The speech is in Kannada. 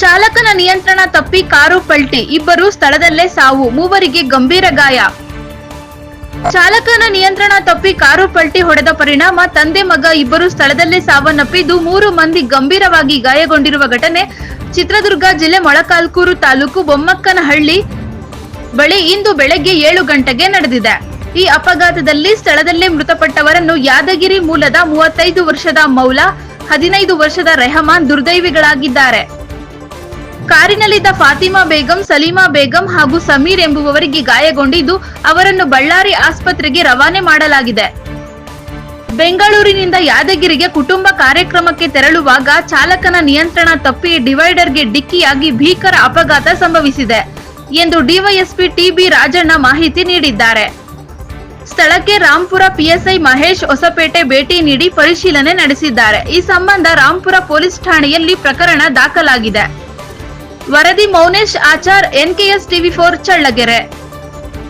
ಚಾಲಕನ ನಿಯಂತ್ರಣ ತಪ್ಪಿ ಕಾರು ಪಲ್ಟಿ, ಇಬ್ಬರು ಸ್ಥಳದಲ್ಲೇ ಸಾವು, ಮೂವರಿಗೆ ಗಂಭೀರ ಗಾಯ. ಚಾಲಕನ ನಿಯಂತ್ರಣ ತಪ್ಪಿ ಕಾರು ಪಲ್ಟಿ ಹೊಡೆದ ಪರಿಣಾಮ, ತಂದೆ ಮಗ ಇಬ್ಬರು ಸ್ಥಳದಲ್ಲೇ ಸಾವನ್ನಪ್ಪಿದ್ದು ಮೂರು ಮಂದಿ ಗಂಭೀರವಾಗಿ ಗಾಯಗೊಂಡಿರುವ ಘಟನೆ ಚಿತ್ರದುರ್ಗ ಜಿಲ್ಲೆ ಮೊಳಕಾಲ್ಕೂರು ತಾಲೂಕು ಬೊಮ್ಮಕ್ಕನಹಳ್ಳಿ ಬಳಿ ಇಂದು ಬೆಳಗ್ಗೆ ಏಳು ಗಂಟೆಗೆ ನಡೆದಿದೆ. ಈ ಅಪಘಾತದಲ್ಲಿ ಸ್ಥಳದಲ್ಲೇ ಮೃತಪಟ್ಟವರನ್ನು ಯಾದಗಿರಿ ಮೂಲದ ಮೂವತ್ತೈದು ವರ್ಷದ ಮೌಲಾ, ಹದಿನೈದು ವರ್ಷದ ರೆಹಮಾನ್ ದುರ್ದೈವಿಗಳಾಗಿದ್ದಾರೆ. ಕಾರಿನಲ್ಲಿದ್ದ ಫಾತಿಮಾ ಬೇಗಂ, ಸಲೀಮಾ ಬೇಗಂ ಹಾಗೂ ಸಮೀರ್ ಎಂಬುವವರಿಗೆ ಗಾಯಗೊಂಡಿದ್ದು, ಅವರನ್ನು ಬಳ್ಳಾರಿ ಆಸ್ಪತ್ರೆಗೆ ರವಾನೆ ಮಾಡಲಾಗಿದೆ. ಬೆಂಗಳೂರಿನಿಂದ ಯಾದಗಿರಿಗೆ ಕುಟುಂಬ ಕಾರ್ಯಕ್ರಮಕ್ಕೆ ತೆರಳುವಾಗ ಚಾಲಕನ ನಿಯಂತ್ರಣ ತಪ್ಪಿ ಡಿವೈಡರ್ಗೆ ಡಿಕ್ಕಿಯಾಗಿ ಭೀಕರ ಅಪಘಾತ ಸಂಭವಿಸಿದೆ ಎಂದು ಡಿವೈಎಸ್ಪಿ ಟಿಬಿ ರಾಜಣ್ಣ ಮಾಹಿತಿ ನೀಡಿದ್ದಾರೆ. ಸ್ಥಳಕ್ಕೆ ರಾಂಪುರ ಪಿಎಸ್ಐ ಮಹೇಶ್ ಹೊಸಪೇಟೆ ಭೇಟಿ ನೀಡಿ ಪರಿಶೀಲನೆ ನಡೆಸಿದ್ದಾರೆ. ಈ ಸಂಬಂಧ ರಾಂಪುರ ಪೊಲೀಸ್ ಠಾಣೆಯಲ್ಲಿ ಪ್ರಕರಣ ದಾಖಲಾಗಿದೆ. ವರದಿ Mounesh Achar NKS TV for Challakere.